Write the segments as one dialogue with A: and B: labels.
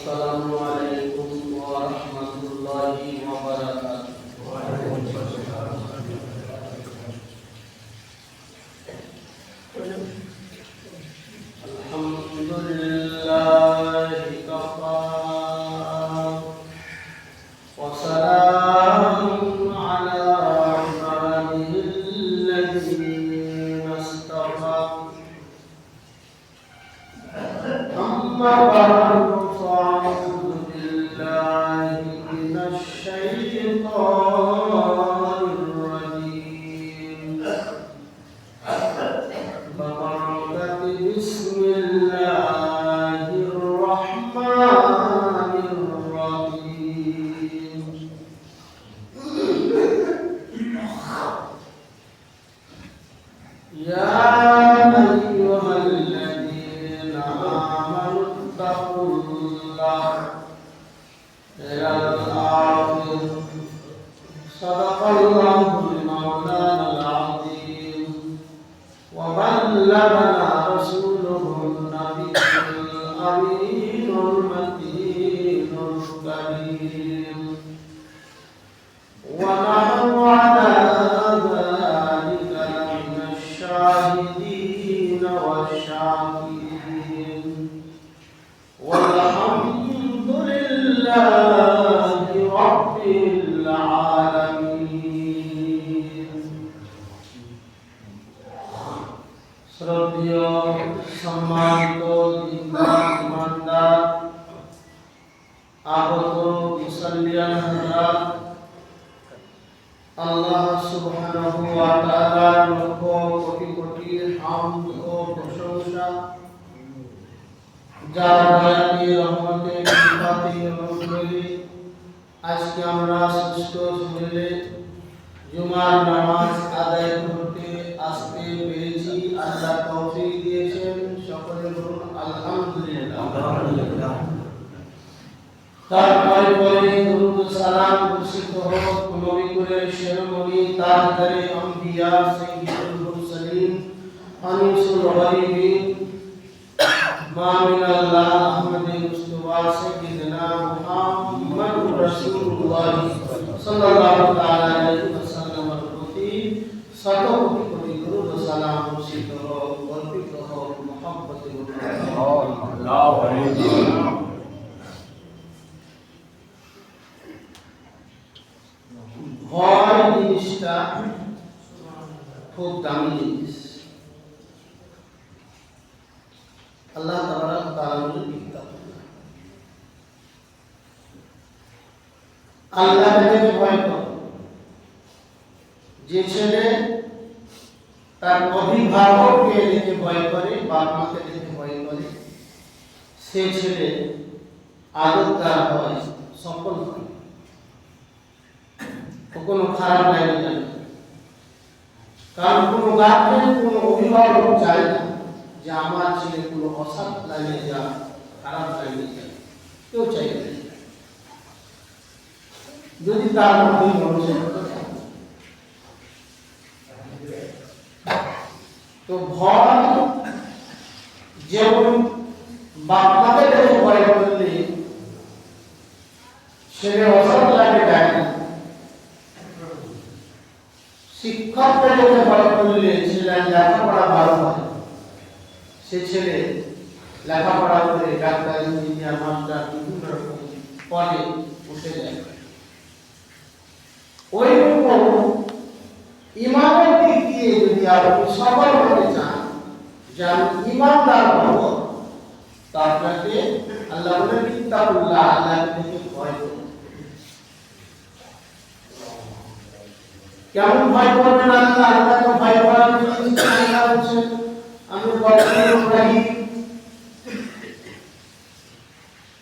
A: السلام عليكم رب আলহামদুলিল্লাহ তারপরে পরে দুরুদ সালাম বর্ষিত হোক নবী কুলের শিরোমণি তাজদারে আম্বিয়া সাইয়্যিদুল মুরসালিন আনিসুল গরিবিন মামিনাল্লাহ আহমদ মুস্তাফা সাইয়্যিদনা মুহাম্মদ রাসূলুল্লাহ সাল্লাল্লাহু তাআলা আলাইহি ওয়াসাল্লামের প্রতি শত কোটি কোটি দুরুদ সালাম বর্ষিত হোক অর্পিত হোক মুহাব্বতে ভয় জিনিসটা খুব দামি জিনিস। আল্লাহ তাআলা কিতাব। আল্লাহকে ভয় করো যে ছেলে তার অভিভাবককে ভয় করে, বাপ মাকে সে ছেলে আদর তার হয় সফল হয়। কোনো খারাপ লাইনে যাবে কারণ কোনো গার্জেন কোনো অভিভাবক চায় না যে আমার ছেলে কোনো অসৎ লাইনে যা খারাপ লাইনে কেউ চাই না। যদি তার মধ্যে মনুষ্যত্ব তো ভয় যেমন বাপমাকে দেখে ভয় করলে ছেলে অসৎ লাগে যায় না শিক্ষককে দেখে ভয় করলে ছেলে লেখাপড়া ভালো হয় সে ছেলে লেখাপড়া করে ডাক্তার ইঞ্জিনিয়ার মাস্টার বিভিন্ন রকম পদে উঠে যায় ওই রকম ইমানের দিক দিয়ে যদি আপনি সফল হতে চান যে আমি ইমানদার হব তা আপনাকে আল্লাহ বলে কিতাবুল্লাহ আল্লাহকে দেখে ভয় করুন কেমন ভয় করবেন আল্লাহ আল্লাহকে ভয় করার জন্য আল্লাহ বলছেন আমি গফুর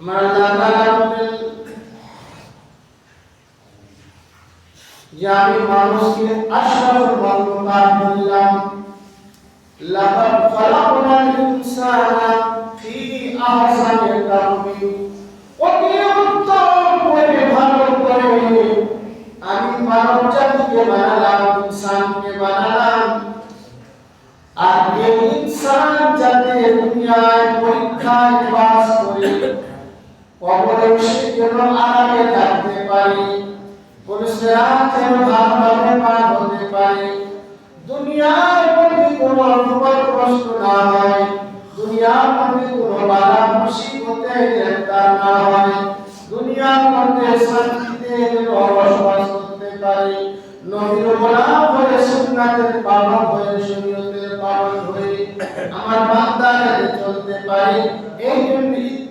A: আমার আল্লাহ তাআলা বলেন যে আমি মানুষকে আশরাফুল মাখলুকাত বললাম লাকাদ খালাকনাল ইনসানা ফি আহসানি তাকওয়িম অতি উত্তম করে ভালো করে আমি মানব জাতিকে বানালাম দুনিয়ার মধ্যে শান্তিতে যেন করতে পারে। নবীর গোলাম হয়ে সুন্নাতের পালন হয়ে শরীয়তের পালন আমার বান্দারে চলতে পারে। এই জন্য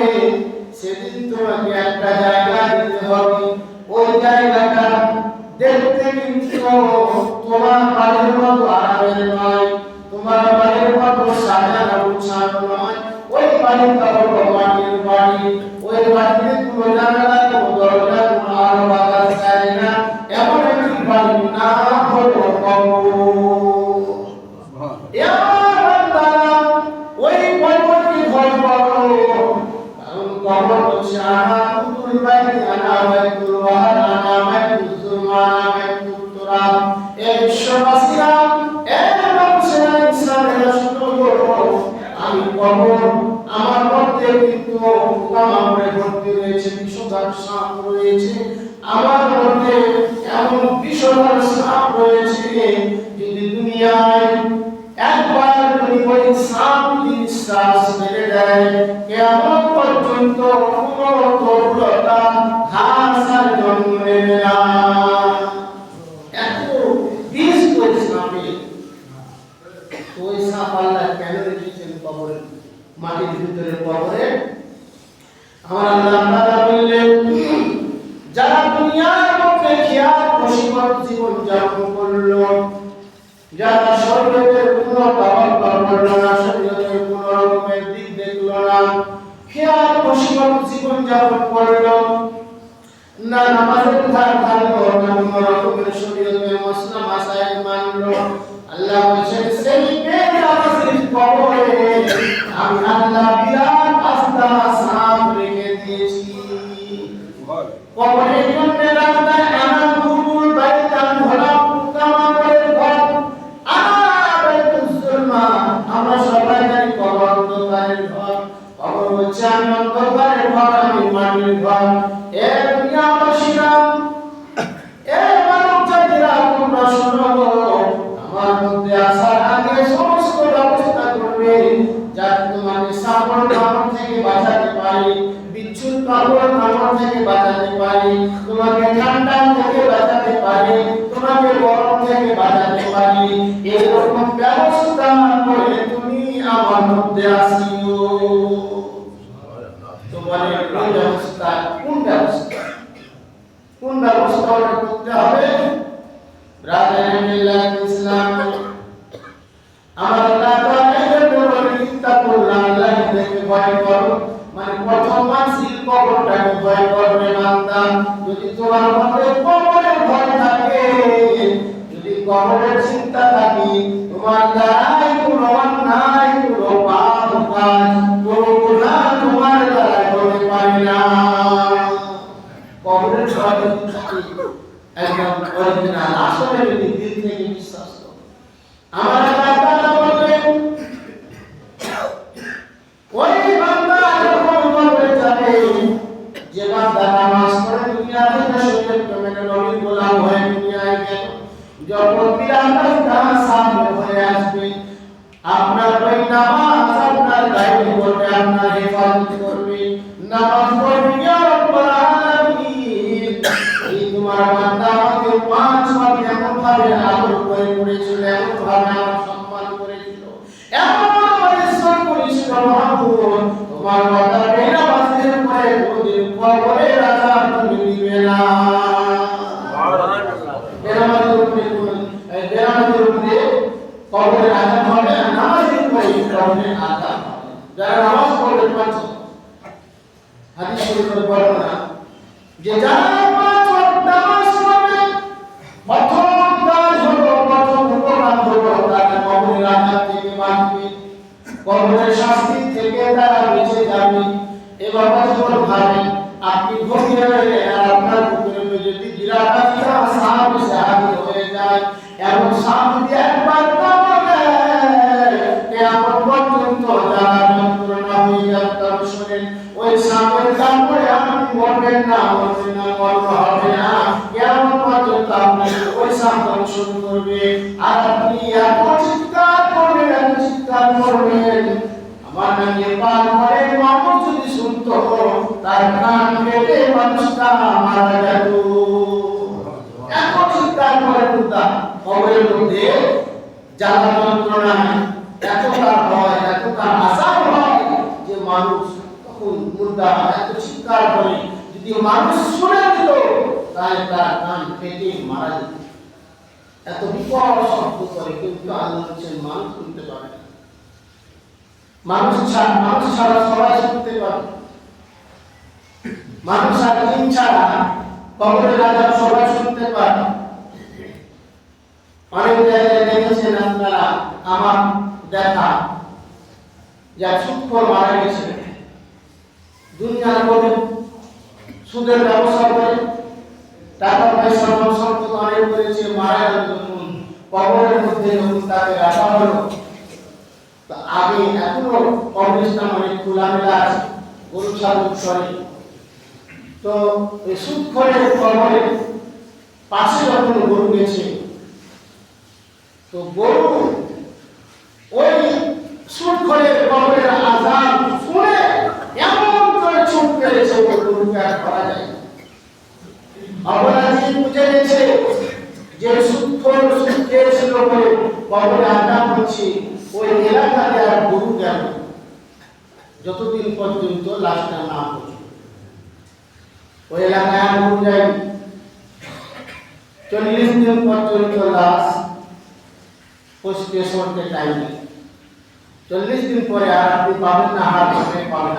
A: যাবে সেদিন তোমাকে একটা জায়গা দিতে হবে। ওই জায়গাটা দেখতে কিন্তু তোমার বাড়ির মতো আরামের নয়, তোমার বাড়ির মতো সাজানো গুছানো নয়। ওই বাড়িটা হলো মাটির বাড়ি, ওই বাড়িতে কোনো জানালা ওই কেন রেখেছেন কবরে, মাটির ভিতরে কবরে? আমার আল্লাহ তাআলা বললেন, যারা দুনিয়ার মধ্যে খেয়াল বসিবত জীবন যাপন করল, যারা শরীরের কোনো পালন করল না শরীরের কোনো রকমের দিক দেখল না, খেয়াল বসিবত জীবন যাপন করল। না নামাজের ধার ধারলো না কোনো রকমের শরীরের মশলা মাসাইল মানলো। আল্লাহ বলছেন, সেই আমি আল্লাহ বিরাট আস্থা সাপ রেখে দিয়েছি কবরের জন্য রাস্তায় কোন ব্যবস্থা কোন ব্যবস্থা কোন ব্যবস্থা ওটা করতে হবে ইসলাম ভয় করো মানে প্রথম যদি তোমার মধ্যে কবরের ভয় থাকে যদি কবরের চিন্তা থাকে তোমার দ্বারাই কোনো অন্যায়, কোনো পাপ কোনো গুনাহ তোমার দ্বারা করতে পারে না কবরের ভয় যদি থাকে একদম অরিজিনাল আসলে যদি দিল উপরে বেনামাজের উপরে কবরের আজান হবে আর নামাজের উপরে কবরের আজান হবে। যারা নামাজ পড়বে পাঁচ। হাদিস শরীফের বর্ণনা যে যারা পাঁচ ওয়াক্ত নামাজ পড়বে প্রথম কাজ হলো প্রথম উপকার কেমন পর্যন্ত আপনি ওই সাপ দংশন করবে আর আপনি এত চিৎকার করবেন এত চিৎকার করবেন আমার নামে পার মানুষ যদি শুনতো তার কান কেটে মানুষটা মারা যেত এত চিৎকার করে মুদ্রা কবরের মধ্যে জ্বালা যন্ত্রণা এত তার হয় এত তার আশা যে মানুষ তখন মুদ্রা এত চিৎকার করে। যদি মানুষ শুনে দিত তাহলে তার কান কেটে মারা যেত। এত বিকট শব্দ করে কিন্তু আল্লাহ হচ্ছেন মানুষ শুনতে পারে মানুষ ছাড়া মানুষ ছাড়া সবাই শুনতে পারে মানুষ আর দিন ছাড়া কবরের রাজা সবাই শুনতে পারে অনেক জায়গায় দেখেছেন আপনারা, আমার দেখা, যা সূক্ষ্ম মারা গেছে। দুনিয়ার মধ্যে সুদের ব্যবসা করে, টাকা পয়সা সম্পদ অনেক করেছে মারা গেল কবরের মধ্যে যখন তাকে রাখা হলো। আগে এখনও কবরস্থান অনেক খোলামেলা আছে, গরু ছাগল সরে তো এই করে কবরের পাশে যখন গরু গেছে, তো গরু ওই সুদ করে কবরের আজান শুনে এমন করে চুপ পেরেছে ওই গরুকে আর করা যায় না। অপরাধী বুঝে গেছে যে সুক্ষর সুখ খেয়েছিল বলে কবরে আজান হচ্ছে ওই এলাকাতে আর গরু গেল যতদিন পর্যন্ত লাশটা না পড়ে ওই এলাকায় আর যায়নি চল্লিশ দিন পর্যন্ত লাশ সরতে টাইম চল্লিশ দিন পরে আর আপনি পাবেন না হার পাবেন পাবেন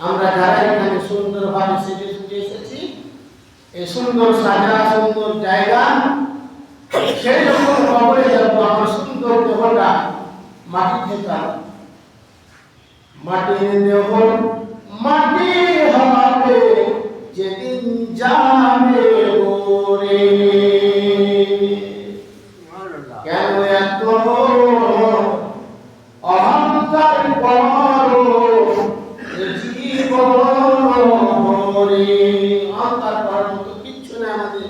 A: আমরা যারা এখানে সুন্দরভাবে সেজে সুজে এসেছি, এই সুন্দর সাজা, সুন্দর জায়গা, সেই যখন কবরে যাব, আমার সুন্দর দেহটা মাটি আনব। মাটির দেহ মাটি হবে যেদিন যাবে কিচ্ছু না আমাদের।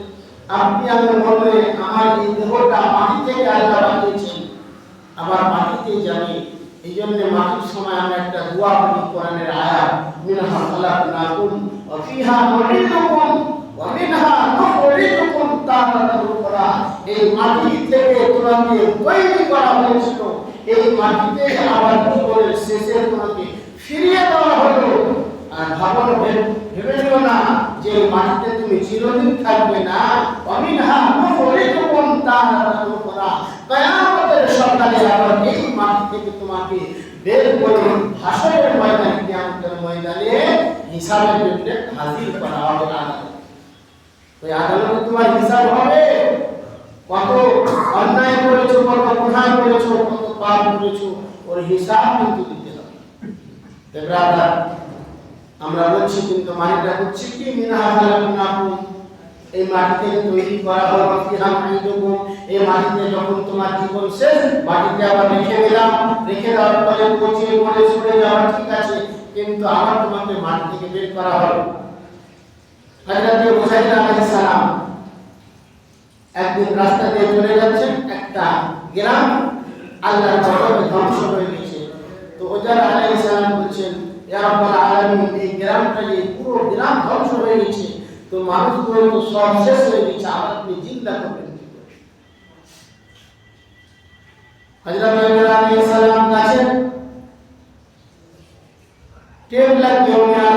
A: আপনি আমি বললে আমার এই দেহটা মাটি থেকে বানিয়েছেন আবার মাটিতে যাবে এই জন্য মাটির সময় আমরা একটা দোয়া পড়ি কোরআনের আয়াত মিনহা খালাকনাকুম ওয়া ফিহা নুঈদুকুম ওয়া মিনহা নুখরিজুকুম তারাতান উখরা এই মাটি থেকে তোমাকে তৈরি করা হয়েছিল। এই মাটিতে আবার জীবনের শেষে তোমাকে ফিরিয়ে দেওয়া হলো। আর ভাবনা ভেবে ভেবে নিও না যে মাটিতে তুমি চিরদিন থাকবে না। অমিনহা নুখরিজুকুম তারাতান উখরা কিয়ামতের সকালে আবার এই মাটি থেকে তোমাকে বের করে হাসরের ময়দানে কিয়ামতের ময়দানে হাজির ওই আদালতে তোমার হিসাব হবে। কত অন্যায় করেছ, কত গুনাহ কত পাপ ওর হিসাব কিন্তু আমরা বলছি কিন্তু মাটিটা হচ্ছে কি? মিনা হালাকুনাকুম এই মাটিতে তৈরি করা হলো এই মাটিতে যখন তোমার জীবন শেষ, মাটিতে আবার রেখে দিলাম রেখে দেওয়ার পরে পচিয়ে পড়ে সরে যাওয়া ঠিক আছে, কিন্তু আবার তোমাকে মাটি থেকে বের করা হলো। হযরত মুসাইদ আলাইহিস সালাম। একদিন রাস্তা দিয়ে চলে যাচ্ছেন একটা গ্রাম, আল্লাহর গজবে ধ্বংস হয়ে গেছে তো ওজার আলাইহিস সালাম বলছেন, ইয়া রাব্বাল আলামিন, এই গ্রামটা পুরো গ্রাম ধ্বংস হয়ে গেছে। তো মানুষ তো সব শেষ হয়ে গেছে আবার আপনি জিন্দা করবেন? হযরত ইব্রাহিম আলাইহিস কাছে টেবলা কেউ আরাম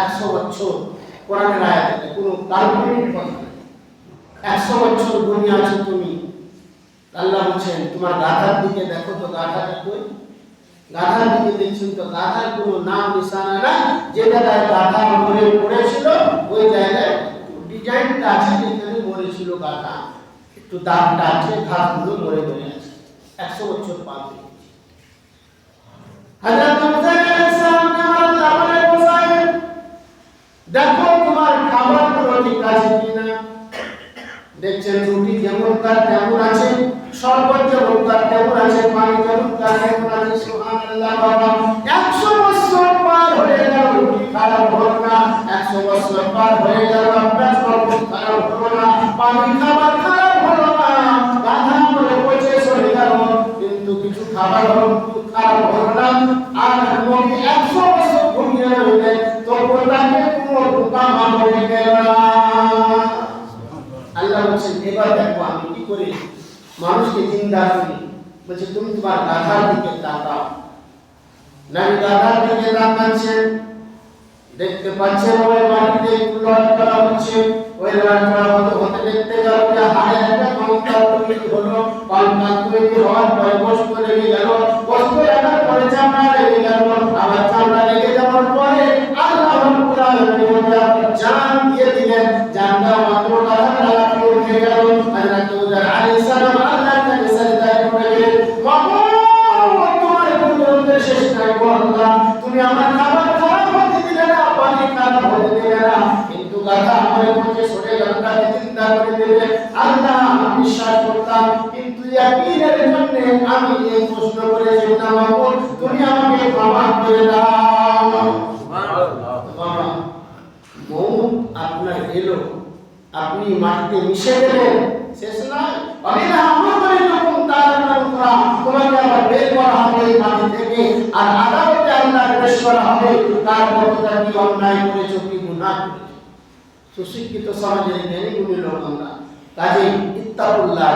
A: একশো বছর কোনো কাল্পনিক কথা একশো বছর তুমি আল্লাহ বলছেন তোমার গাধার দিকে দেখো তো গাধাটা কই গাধার দিকে দেখছেন তো গাধার কোনো নাম নিশানা নাই যে গাধা পড়েছিল ওই জায়গায় ডিজাইনটা আছে যেখানে মরেছিল গাধা একটু দাগটা আছে ঘাসগুলো মরে মরে আছে একশো বছর পার হয়ে গেছে হযরত মুসা আলাইহিস সালামকে আমার আল্লাহ বলে মুসাইব দেখো তোমার খাবারগুলো ঠিক আছে কিনা? দেখছেন রুটি যেমন তার তেমন আছে, শরবত যেমন তার তেমন আছে, পানি যেমন আছে, সুবহানাল্লাহ বাবা। 100 বছর পার হয়ে গেল রুটি খারাপ না। 100 বছর পার হয়ে গেল আপনার শরবত পানি খাবার খারাপ হলো না। গেল কিছু খাবার খারাপ হলো আর নবী 100 বছর ঘুমিয়ে রইলেন তবু তাকে কোনো মারে গেল না। আল্লাহ বলছেন, এবার দেখো আমি কি করে? মানুষকে জিন্দা করি বলছে, তুমি তোমার গাধার দিকে তাকাও। নারী গাধার দিকে তাকাচ্ছেন দেখতে পাচ্ছেন ওই মাটিতে একটু লড়াচড়া হচ্ছে, ওই লড়াচড়া হতে আপনার এলো আপনি মাটিতে মিশে গেলেন শেষ নয় অবিনা করা হবে আল্লাহ পেশ করা তার কতটা অন্যায় করেছ কি গুনাহ সুশিক্ষিত সমাজের জ্ঞানী গুণী লোক আমরা কাজে ইত্তাকুল্লাহ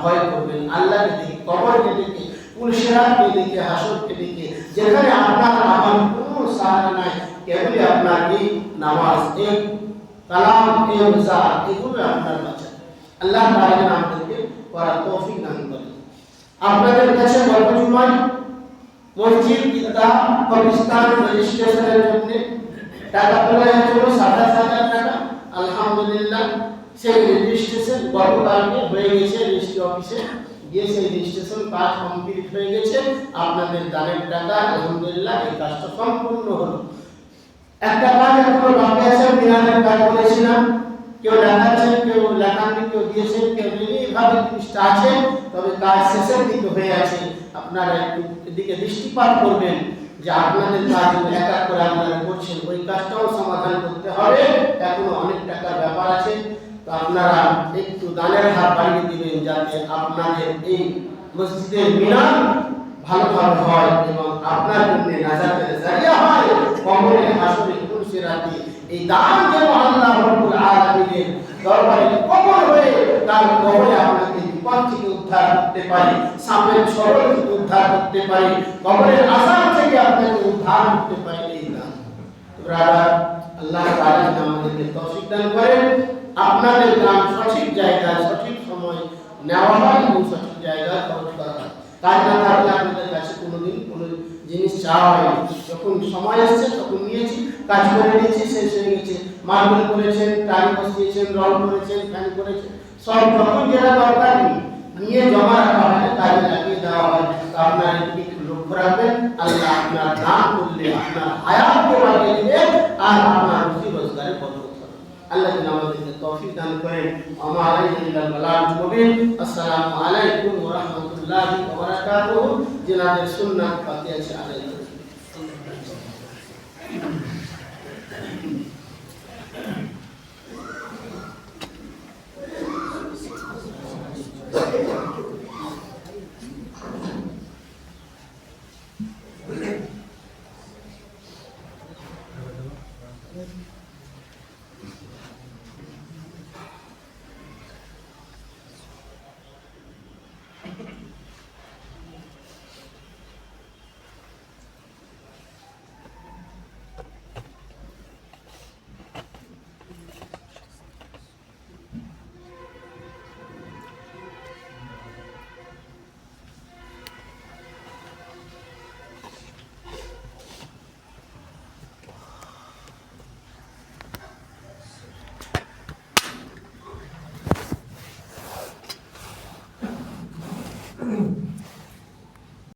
A: ভয় করবেন আল্লাহকে দেখে কবরকে দেখে পুলসেরাতকে দেখে হাসরকে দেখে যেখানে আপনার আমার কোনো সাহায্য নাই কেবলই আপনার এই নামাজ এই কালাম এই রোজা এগুলো আপনার বাঁচা আল্লাহ তাআলা যেন আমাদেরকে করার তৌফিক দান করেন আপনাদের কাছে গল্প জুমায় মসজিদ ঈদগাহ কবরস্থান রেজিস্ট্রেশনের জন্য টাকা তোলা হয়েছিল সাতাশ হাজার টাকা আলহামদুলিল্লাহ সেই রেজিস্ট্রেশন গতকালকে হয়ে গেছে রেজিস্ট্রি অফিসে গিয়ে সেই রেজিস্ট্রেশন কাজ কমপ্লিট হয়ে গেছে। আপনাদের দানের টাকা, আলহামদুলিল্লাহ, এই কাজটা সম্পূর্ণ হলো। একটা কাজ এখনও বাকি আছে বিনানের কাজ বলেছিলাম। কেউ লেখাচ্ছেন, কেউ লেখাননি, কেউ দিয়েছেন, কেউ এইভাবে জিনিসটা আছে, তবে কাজ শেষের দিকে হয়ে আছে। আপনারা একটু এদিকে দৃষ্টিপাত করবেন যে আপনাদের কাজ একা করে আপনারা করছেন। ওই কাজটাও সমাধান করতে হবে। এখনও অনেক টাকার ব্যাপার আছে। আপনারা একটু দানের হাত বাড়িয়ে দিবেন যাতে আপনাদের এই মসজিদের মিনার ভালোভাবে হয় এবং আপনার জন্য নাজাতের জারিয়া হয়, কবরে হাসরে কুরসি রাতে। এই দান যেন আল্লাহ রাব্বুল আলামিনের দরবারে কবর হয়ে তার কবরে আপনাকে বিপদ থেকে উদ্ধার করতে পারি, সাপের ছড়ল থেকে উদ্ধার করতে পারি, কবরের আসাম থেকে আপনাকে উদ্ধার করতে পারি এই দান। আল্লাহ তাআলা আমাদেরকে তৌফিক দান করেন। আপনাদের দান সঠিক জায়গায়, সঠিক সময় নেওয়া হয় এবং সঠিক জায়গায় খরচ করা হয়। কাজ না থাকলে আপনাদের কাছে কোনোদিন কোনো জিনিস চাওয়া হয়নি। যখন সময় এসেছে, তখন নিয়েছি, কাজ করে নিয়েছি, শেষ হয়ে গেছে। মার্বেল করেছেন টালি বসিয়েছেন রং করেছেন, ফ্যান করেছেন, সব যখন যেটা দরকার নেই, নিয়ে জমা রাখা হয় কাজে লাগিয়ে দেওয়া হয়। তা আপনার এদিকে লক্ষ্য রাখবেন, আল্লাহ আপনার দান করলে আপনার হায়াতকে বাড়িয়ে দিবে, আর আপনার রুজি রোজগারে বদলত হবে। আল্লাহ যেন तौफीक दान करें हमारे इल्लल बलाग मुबीन अस्सलाम वालेकुम व रहमतुल्लाहि व बरकातुहू जिनाब सुन्नत फतिह चाहे Thank you. Mm-hmm.